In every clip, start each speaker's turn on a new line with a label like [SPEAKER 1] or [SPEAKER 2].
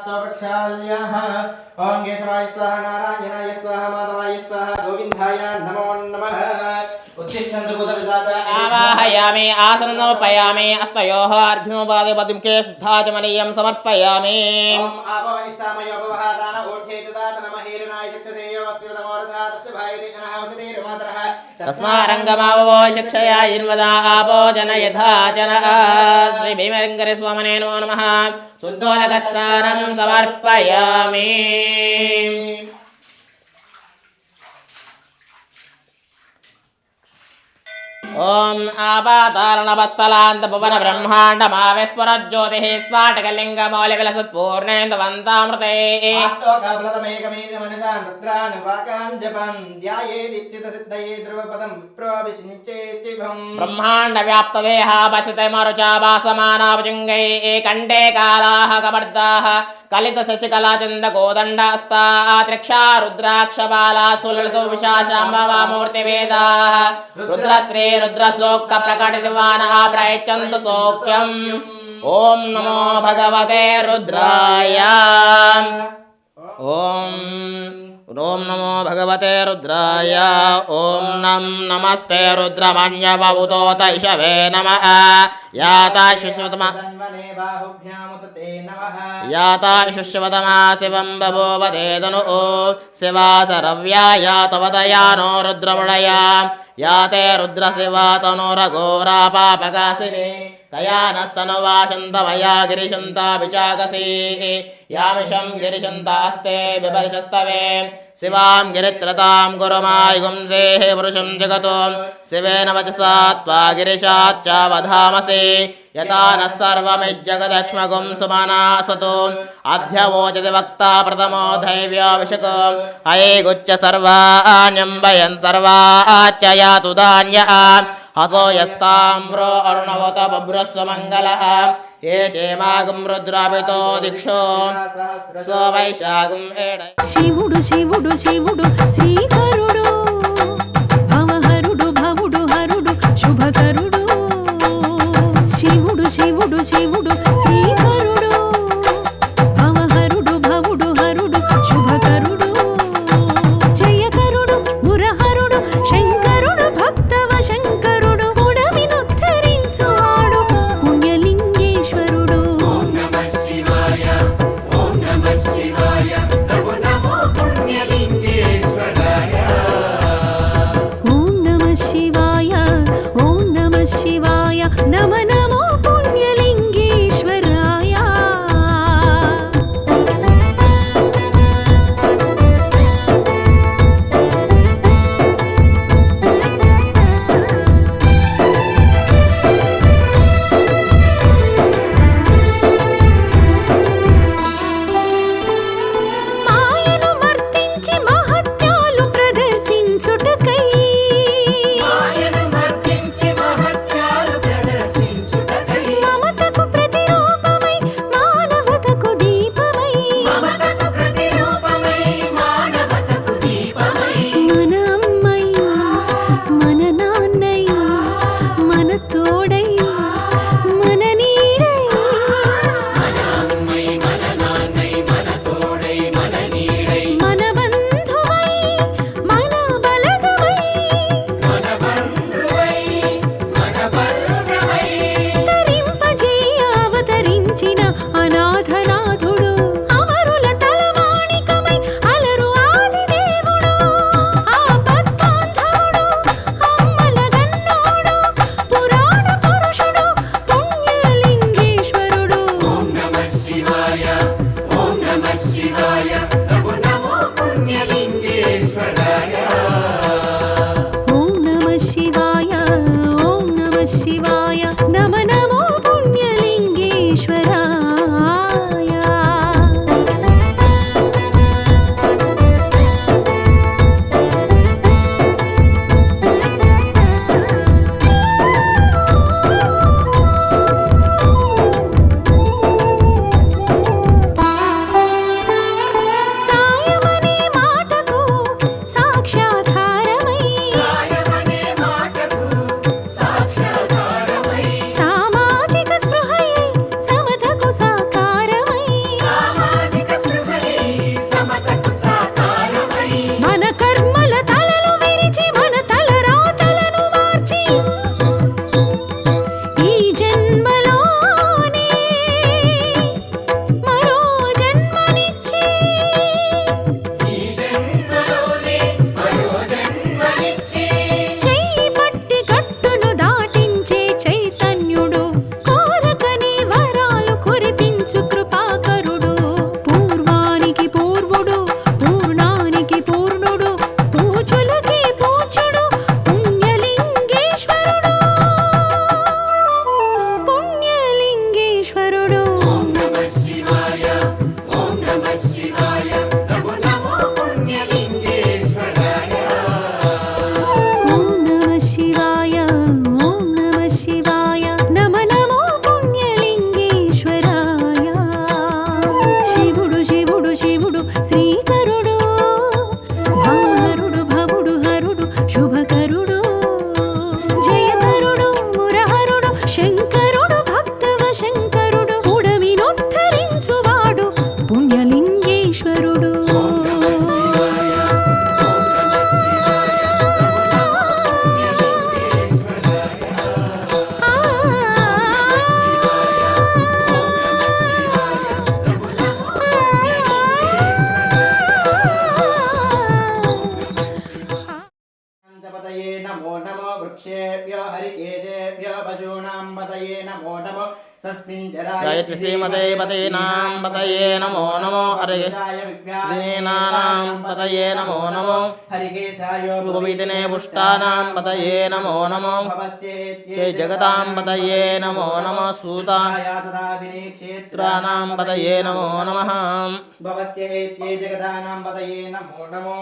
[SPEAKER 1] नेत्रानादम्यास्तो वृक्षाल्यः ॐ केशवाय स्वाहा नारायणाय स्वाहा माधवाय स्वाहा गोविन्दाय नमो नमः उत्तिष्ठन्तु भूतपिशाचा
[SPEAKER 2] आवाहयामि आसनोपयामि अस्तयोः अर्जुनोपादिपदिमुखे शुद्धाचमनीयं समर्पयामि
[SPEAKER 1] ॐ आपवैष्टामयोपवहादान ऊर्ध्वेतदात తస్మారంగమావో
[SPEAKER 2] శిక్షయా ఇన్వదా ఆపో జన యథాచన శ్రీ భీమరంగరి స్వామనే నమో నమ శుద్ధోదకస్థానం సమర్పయామి ఓం ఆపాతారణపస్థలాంత భువన బ్రహ్మాండ మావేశ్వర
[SPEAKER 1] జ్యోతి స్ఫాటకలింగ మౌలి విలసత్ పూర్ణేందు వంతామృతే బ్రహ్మాండ వ్యాప్త దేహాభసిత
[SPEAKER 2] మరుచాభాసమానాభుజంగై కంఠే కాలాహ కబర్దాహ కలిత శశికళాచంద గోదండాస్తా త్రిక్షా రుద్రాక్ష బాలా సులలిత విశాశాంబవామూర్తి వేదా రుద్రశ్రీ రుద్ర రుద్రసూక్త ప్రకటితవానः ప్రయచ్చంతు సౌఖ్యం ఓం నమో భగవతే రుద్రాయ ఓం ఓం నమో భగవతే రుద్రాయ ఓం నం నమస్తే రుద్రమన్యవౌతోత ఇషవే
[SPEAKER 1] నమ యాతా శిశుతమ యాతా
[SPEAKER 2] శిశువతమా శివం బభూవదేదను శివాసరవ్యాయ తవదయానో రుద్రముడయా యాతే రుద్రశివా తనురఘోరాపాపకాశిని తయానస్తనువాశంతమయా గిరిశంతా విచాకసీ. యామిషం గిరిశంతాస్తే బిబర్షస్తవే गिरिशन्ता विचाकसी यामिषं गिरिशन्तास्ते बिभर्षस्तवे शिवां गिरित्रतां गुरुमायुगुंसेः पुरुषं जगतो शिवेन वचसा त्वा गिरिशाच्च वधामसि यथा नः सर्वमिज्जगदक्ष्मगुं सुमना सतु अध्यवोचति वक्ता प्रथमो धैव्याभिषक अये गुच्च सर्वाण्यम्बयन् सर्वाच्च यातु धान्यः हसो यस्ताम्रो अरुणवत बभ्रस्वमङ्गलः ये चेमागं रुद्रापितो दिक्षो स्वैशागुं एड
[SPEAKER 3] शिवुडु शिवुडु शिवुडु श्रीकरुडु भवहरुडु भवुडु हरुडु शुभकरुडु शिवुडु शिवुडु शिवुडु वृक्षेभ्यो हरिकेशेभ्यो पशूनां पतये
[SPEAKER 1] नमो नमो
[SPEAKER 2] गायत्री श्रीमते पतयेनां पतये नमो नमो हरे दिनेनानां पतये नमो नमो हरिकेशायोदिने पुष्टानां पतये नमो नमो ते जगतां पतये नमो नमो सूतायात्राणां पतये नमो नमः
[SPEAKER 1] भवस्येत्ये जगतानां पतये नमो नमो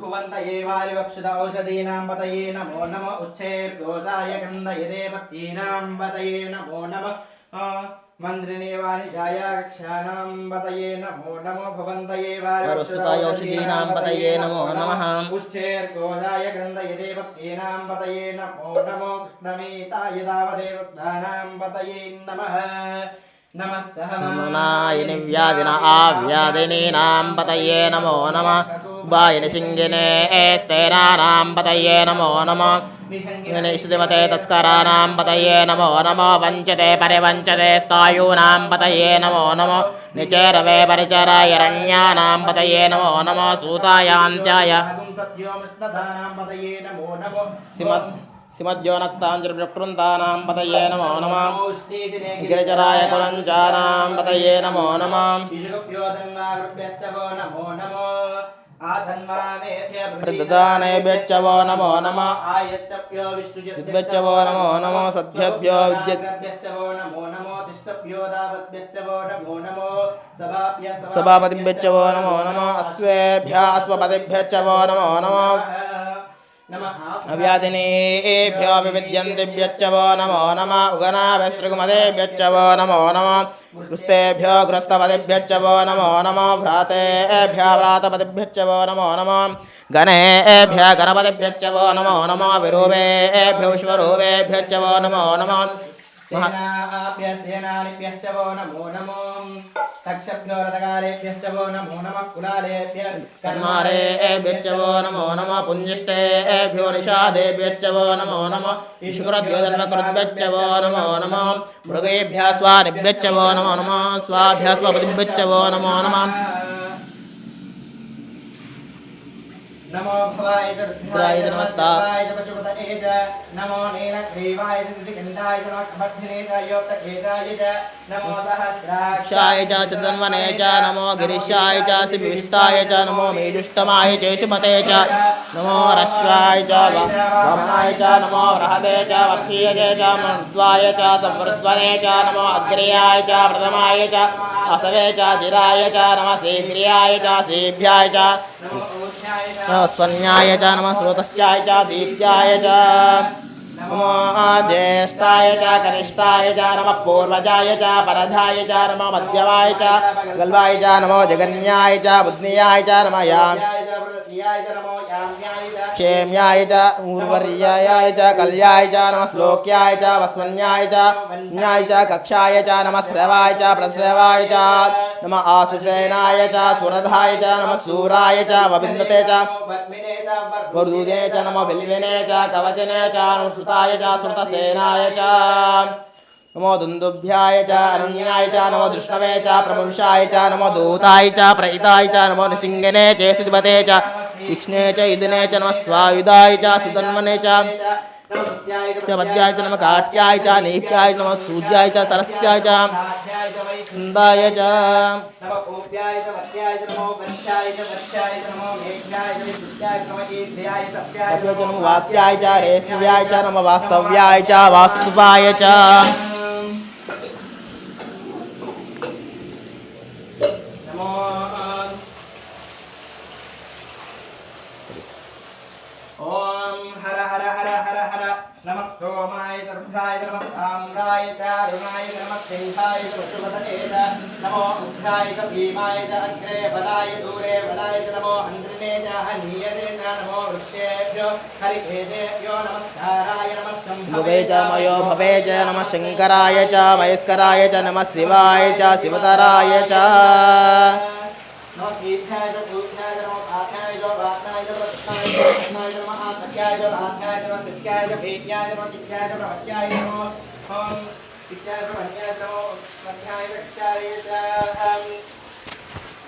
[SPEAKER 1] भुवन्त एवारिवक्षुत औषधीनां पतये नमो नम उच्छैर्दोषाय गन्धयदे पत्नीनां पतये नमो नम मन्त्रिणेवानि जायाक्षाणां पतये नमो नमो भुवन्त
[SPEAKER 2] वरुष्ठताय औषधीनां पतये नमो नमः
[SPEAKER 1] उच्छेर्गोधाय ग्रन्थयदे पत्येनां पतये नमो नमो कृष्णमेताय दावदे वृद्धानां पतये नमः नमः
[SPEAKER 2] समनायिनि व्याधिन आव्याधिनीनां पतये नमो नमः वायिनि सिंहिने स्तेनानां पतये नमो नमः निश्चिमते तस्कराणां पतये नमो नमो वञ्चते परिवञ्चते स्थायूनां पतये नमो नमो निचेरवे परिचरायरण्यानां पतये नमो नमो सूतायान्त्याय
[SPEAKER 1] पतये नमो नमो
[SPEAKER 2] सिमत् सिमद्योनक्ताञ्जलप्रकृन्तानां पतये नमो नमः गिरिचराय कुलञ्चानां पतये नमो नमः
[SPEAKER 1] ప్రదానేభ్యో నమో నమ. విద్భ్యో నమో
[SPEAKER 2] నమో సత్యభ్యో సభాపతిభ్యో నమో
[SPEAKER 1] నమో
[SPEAKER 2] అశ్వేభ్య అశ్వపతిభ్యో నమో నమో सद्भ्यभ्यो विद्युत्
[SPEAKER 1] विद्युद्भ्यश्च वो नमो नमो तिष्ठभ्यो दावद्भ्यश्च वो नमो नमो सभाभ्य
[SPEAKER 2] सभापतिभ्यश्च वो नमो नमो अश्वेभ्यः अश्वपतिभ्यश्च वो नमो नमो
[SPEAKER 1] नमः
[SPEAKER 2] अव्याधिनेभ्यो विविद्यन्तिभ्यश्च वो नमो नमः उगनाभ्यस्त्रिगुमदेभ्यश्च वो नमो नमः गृस्तेभ्यो गृस्तपतिभ्यश्च वो नमो नमो भ्रातेभ्यः भ्रातपतिभ्यश्च वो नमो नमो गणेभ्यः गणपतिभ्यश्च वो नमो नमो विरूपेभ्यो विश्वरूपेभ्यश्च वो नमो नमो
[SPEAKER 1] సేనాభ్యసేనాభ్యశ్చ వో నమో నమో. తక్షభ్యో రథకారేభ్యశ్చ వో నమో నమ కులాలేభ్య. కర్మారేభ్యశ్చ
[SPEAKER 2] వో నమో నమ పుంజిష్టేభ్యో నిషాదేభ్యశ్చ వో నమో నమ ఈశ్వరద్యోధర్మకృభ్యశ్చ వో నమో నమ మృగేభ్య స్వానిభ్యశ్చ వో నమో నమ స్వాభ్య స్వపతిభ్యశ్చ వో నమో నమ. नमः
[SPEAKER 1] नमो भवाय च रुद्राय च नमस्ताय च पशुपतये च नमो नीलग्रीवाय च त्रिकण्ठाय च नमः कमर्थिने च योक्तकेशाय च नमो सहस्राक्षाय
[SPEAKER 2] क्षाय च चतन्वने च नमो गिरिशाय च शिविष्टाय च नमो मेजुष्टमाय च शुमते च नमो रश्वाय च वामनाय च नमो बृहते च वर्षीयजे च मृद्वाय च संवृद्वने च नमो अग्र्याय च प्रथमाय च असवे च जिराय च नमः शीघ्र्याय च सीभ्याय च स्वन्याय च नमः स्रोतस्याय च, दीप्याय च। ज्येष्ठाय च, कनिष्ठाय च, नमः पूर्वजाय च, परधाय च, नमः मध्यमाय च गल्वाय च, नमो जगन्याय च, बुद्धियाय च, नमः
[SPEAKER 1] च, नमो याम्याय च।
[SPEAKER 2] क्षेम्याय च ऊर्वर्याय च कल्याय च नमः श्लोक्याय च वस्वन्याय च न्याय च कक्षाय च नमः श्रवाय च प्रश्रवाय च नमः आशुसेनाय च सुरधाय च नमः सूराय च वबिन्दते च
[SPEAKER 1] पद्मिने च
[SPEAKER 2] वरदूते च नमो बिल्विने च कवचने च अनुसुताय च श्रुतसेनाय च नमो दुन्दुभ्याय च अरण्याय च नमो दृष्णवे च प्रमुषाय च नमो दूताय च प्रहिताय च नमो निशिङ्गने च सुधिपते च विक्ष्णे च इदिने च नमः स्वायुधाय च सुतन्वने च च पद्याय च नमः काट्याय च नीप्याय च नमः सूर्याय च सरस्याय च नन्दाय च
[SPEAKER 1] नमो कोप्याय च वत्याय च नमो वत्याय च वत्याय च च
[SPEAKER 2] मयो भवे च नमः शङ्कराय च महेश्कराय च नमः शिवाय च शिवतराय च
[SPEAKER 1] नमो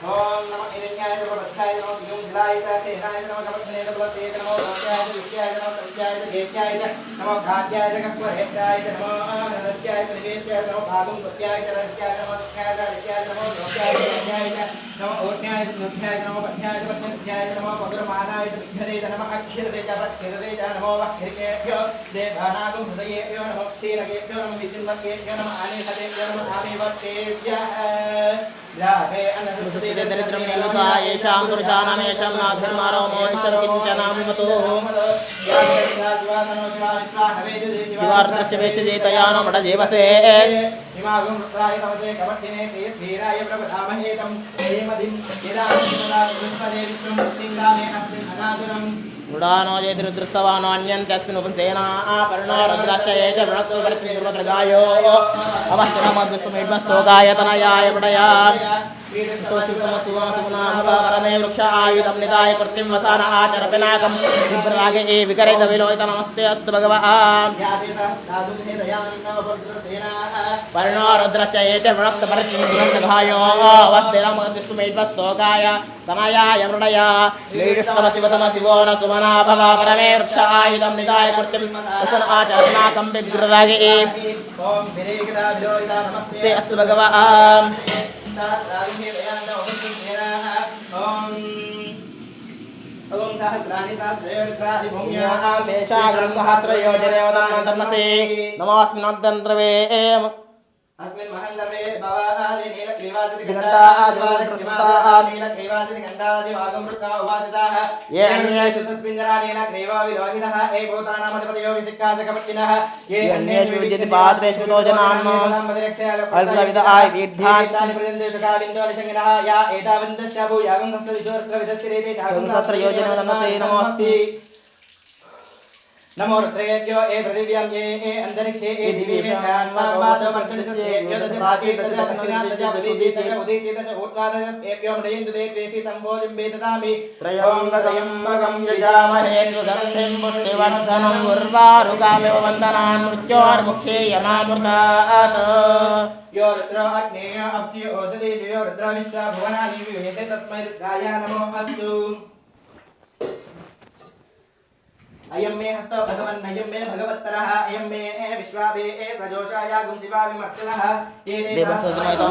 [SPEAKER 1] ఓం నమ హిరణ్యాయ నమ వత్సాయ నమ యోగిలాయ సేనాయ నమ కవచనే నమ బలతే నమో రాజ్యాయ విద్యాయ నమ సత్యాయ దేశ్యాయ నమో ఘాత్యాయ కస్వహేత్యాయ నమో నరస్యాయ నివేశ్యాయ నమో భాగం సత్యాయ రస్యాయ నమో సత్యాయ రస్యాయ నమో లోక్యాయ రస్యాయ నమో ఓజ్ఞాయ దుర్ధ్యాయ నమో పథ్యాయ పథ్యాయ నమో పగురమానాయ విఘ్నదే నమ అక్షరదే చ ప్రక్షరదే చ నమో వక్రికేభ్యో దేవానాగం హృదయేభ్యో నమో క్షీరకేభ్యో నమో విజిన్వకేభ్యో నమో ఆనేహదేభ్యో నమో ఆమేవక్తేభ్యः గ్రాహే అన్నసుతే
[SPEAKER 2] దరిద్రం నిలుతా ఏషాం పురుషానామేషాం నాభిర్మారో మోహిషం కించనామిమతో శివార్ధస్య వేక్షజేతయానో మఠ జీవసే
[SPEAKER 1] హిమాగం రుద్రాయ నమతే కవర్తినే ధీరాయ ప్రభామహేతం హేమదిం నిరాశిమదా పుష్పదే విష్ణుం సింగానే అస్మిన్ అనాదురం
[SPEAKER 2] మృడానో చేతి రుద్రస్తవానో అన్యంత్యస్మిన్ ఉపసేనా పర్ణో రుద్రాశ్చయే చ వృణక్తు పరిత్రి దుర్వద్రగాయో అవశ్చనమద్విష్ణుమిడ్మస్తోగాయతనయాయ పడయా పరమే వృక్ష ఆయుధం నిదాయ కృత్యం వసాన ఆచర పినాకం. విభ్రాగే ఏ వికరైత విలోహిత నమస్తే అస్తు భగవాన్ పర్ణో రుద్రశ్చయే చ వృణక్తు పరిత్రి దుర్వద్రగాయో అవస్థిరమద్విష్ణుమిడ్మస్తోగాయ తనయాయ మృడయా. శ్రీకృష్ణమ శివతమ आत्मना भव परमे वृक्ष आयुधं निदाय कृतिं वसन आचरणाकं
[SPEAKER 1] विग्ररागे ॐ विरेकदाभ्यो इदा
[SPEAKER 2] नमस्ते अस्तु भगवान्
[SPEAKER 1] ॐ सहस्राणि सहस्रेणिभूम्याः मेषागं सहस्रयोजने
[SPEAKER 2] वदन् धर्मसे नमोऽस्मिन् मन्दन्त्रवे
[SPEAKER 1] अस्मिन् महन्दवे भवादिनील ఏన్యేషు తస్మిందరాణేన క్రైవా విరోహినః ఏ
[SPEAKER 2] భూతానామధిపతయో విశిక్కాజకపట్టినః ఏ అన్యేషు విద్యతి పాత్రేషు లోజనాన్నో
[SPEAKER 1] అల్పవిద భూయాగం సంస్థ దిశోర్త్ర విదస్తి రేతే శాగం సత్ర
[SPEAKER 2] యోజన నమస్తే నమోస్తి
[SPEAKER 1] नमो रुद्रेभ्यो ए पृथिव्यां ये ए अन्तरिक्षे ए दिवि मे शान्वादो वर्षणिसत्येभ्यो दश भाजे दश दक्षिणादश उदीचे दश उदीचे दश ऊर्ध्वादशेभ्यो मृदयन्तु ते त्वेति सम्भोजं वेददामि।
[SPEAKER 2] त्रयम्बकं यजामहे सुगन्धिं पुष्टिवर्धनं उर्वारुकामिव वन्दनान् मृत्योर्मुखे यमामृतात्
[SPEAKER 1] यो रुद्रो अग्नेय अप्सि ओषधीषु यो रुद्र विश्वा भुवनानि विवेते तस्मै रुद्राय नमो अस्तु। अयम मे हस्त भगवन् अयम मे भगवत्तरः अयम मे ए विश्वाभे ए सजोषा सजोषायागुं शिवा विमर्शन ये
[SPEAKER 2] देवसजमयतः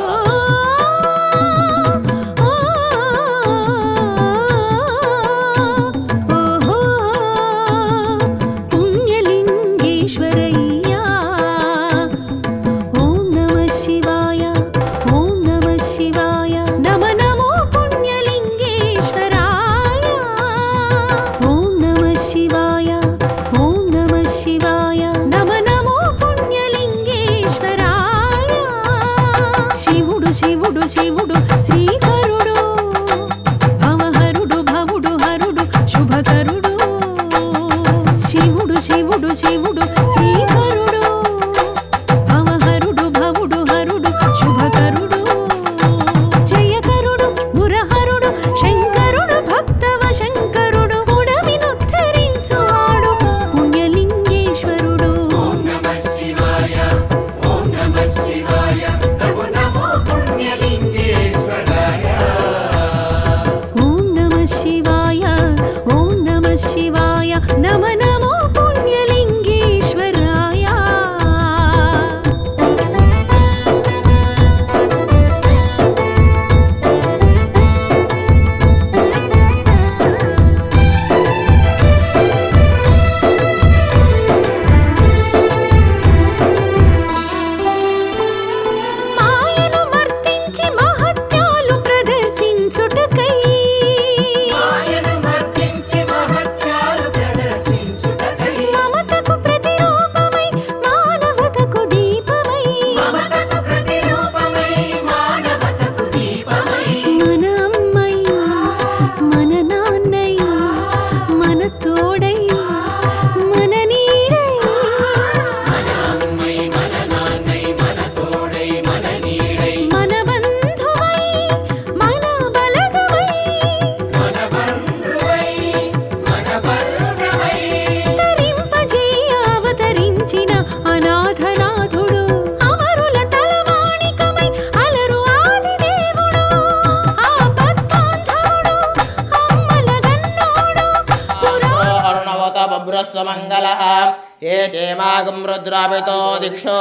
[SPEAKER 2] चेमागुं रुद्रापितो दिक्षो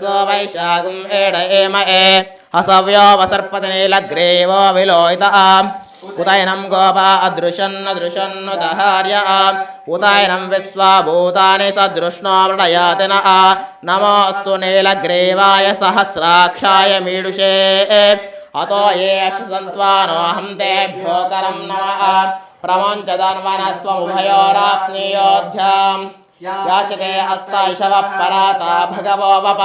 [SPEAKER 2] सो वैशाखं एड एम ए हसव्यो वसर्पतिनीलग्रीवो विलोहितः उतैनं गोपा अदृशन्नदृशन्नुदहार्य उतैनं विश्वाभूतानि सदृष्णो मृडयाति नः नमोऽस्तु नीलग्रीवाय सहस्राक्षाय मीडुषे अतो ये सन्त्वानोऽहं तेभ्यो करं नमः प्रमञ्चदन्वनस्त्वमुभयोराप्नियोध्याम् याचते हस्तैषवः पराता भगवो वप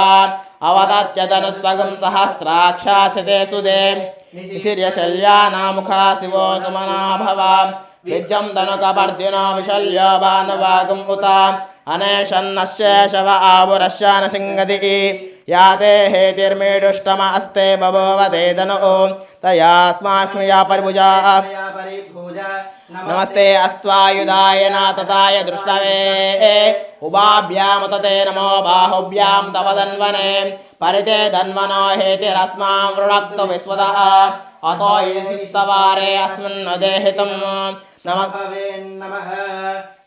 [SPEAKER 2] अवदत्यदनुस्वगं सहस्राक्षासिते सुदे निशिर्यशल्यानामुखा शिवो सुमना भव विज्जं धनुकपर्दिनो विशल्यो भानुवागुम् उत अनेशन्नस्य शव आपुरश्यान सिंहति याते हेतिर्मेडुष्टम अस्ते बभोवते धनु तयास्माक्ष्मया या परिभुजा। नमस्ते अस्त्वायुधाय नातताय दृष्णवे उभाभ्यामुत ते नमो बाहुभ्यां तव धन्वने परिते धन्वनो हेतिरस्मां वृणक्तु विस्वतः अतो ईशिस्तवारे अस्मिन् देहितुं नमः
[SPEAKER 1] नमः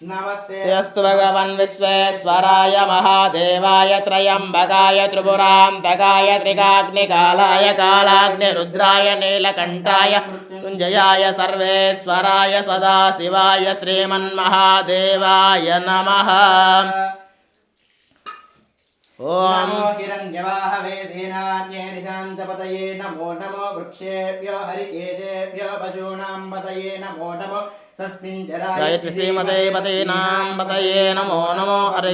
[SPEAKER 1] नमस्ते
[SPEAKER 2] अस्तु भगवन् विश्वेश्वराय महादेवाय त्रयम्बकाय त्रिपुरान्तकाय त्रिकाग्निकालाय कालाग्निरुद्राय नीलकण्ठाय कुञ्जयाय सर्वेश्वराय सदाशिवाय श्रीमन्महादेवाय नमः ॐ
[SPEAKER 1] नमो हिरण्यवाहवे सेनान्ये दिशान्तपतये नमो नमो वृक्षेभ्यो हरिकेशेभ्यो पशूनां पतये नमो नमो सस्मिञ्जराय
[SPEAKER 2] जयत्रिसीमते पतीनां पतये नमो नमो हरे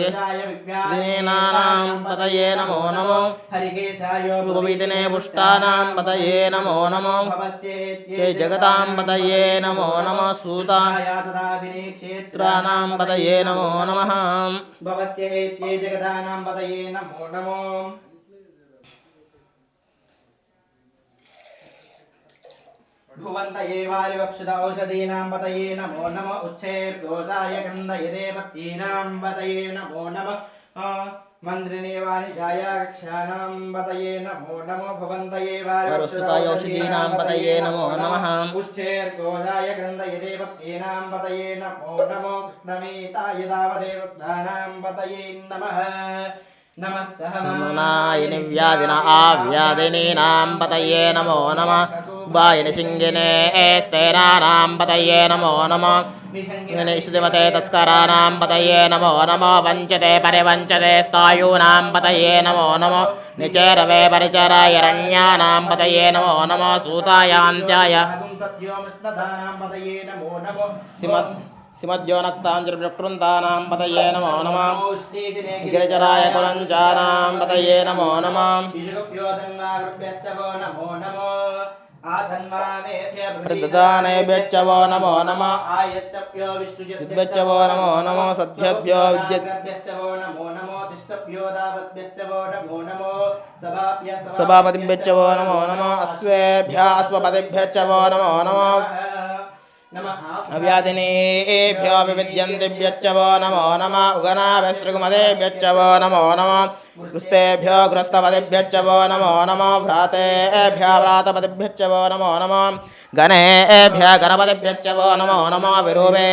[SPEAKER 2] दीनानां पतये नमो नमो
[SPEAKER 1] हरिकेशाय
[SPEAKER 2] उपविदिने पुष्टानां पतये नमो नमो ते जगतां पतये नमो नमः सूता क्षेत्राणां पतये नमो नमः
[SPEAKER 1] भवस्य एत्ये जगदानां पतये नमो नमो भुवन्त एवारिवक्षुत औषधीनां पतये नमो नम उच्छैर्दोषाय गन्धयदे पत्नीनां पतये नमो नम मन्त्रिणेवानि जायाक्षाणां पतये नमो नमो भुवन्त
[SPEAKER 2] वरुष्टुताय औषधीनां पतये नमो नमः
[SPEAKER 1] उच्छेर्दोषाय गन्धयदे पत्नीनां पतये नमो नमो कृष्णमेताय दावदे वृद्धानां पतये नमः नमः
[SPEAKER 2] समनायिनि व्याधिन आव्याधिनीनां पतये नमो नमः वायिनि सिंहिने स्तेनानां पतये नमो नमः निश्रुतिमते तस्कराणां पतये नमो नमो वञ्चते परिवञ्चते स्थायूनां पतये नमो नमो निचेरवे परिचरायरण्यानां पतये नमो नमो सूतायान्त्याय सिमत् सिमद्योनक्ताञ्जलप्रकृन्तानां पतये नमो नमः गिरिचराय कुलञ्चानां पतये नमो नमः प्रददानेभ्यश्च वो नमो नमः विद्भ्यश्च वो नमो नमो सद्भ्यभ्यो विद्यत् सभापतिभ्यश्च वो नमो नमो अश्वेभ्यः अश्वपतिभ्यश्च वो नमो नमो अव्यादिनेभ्यो विविद्यन्तिभ्यच्चवो नमो नम। उगनाभ्यस्तृगुमदेभ्यच्चवो नमो नम। गृस्तेभ्यो गृस्तपतिभ्यच्चवो नमो नमो। भ्रातेभ्यो भ्रातपतिभ्यच्चवो नमो नमो। गणेभ्य गणपतिभ्यच्चवो नमो नमो। विरूपे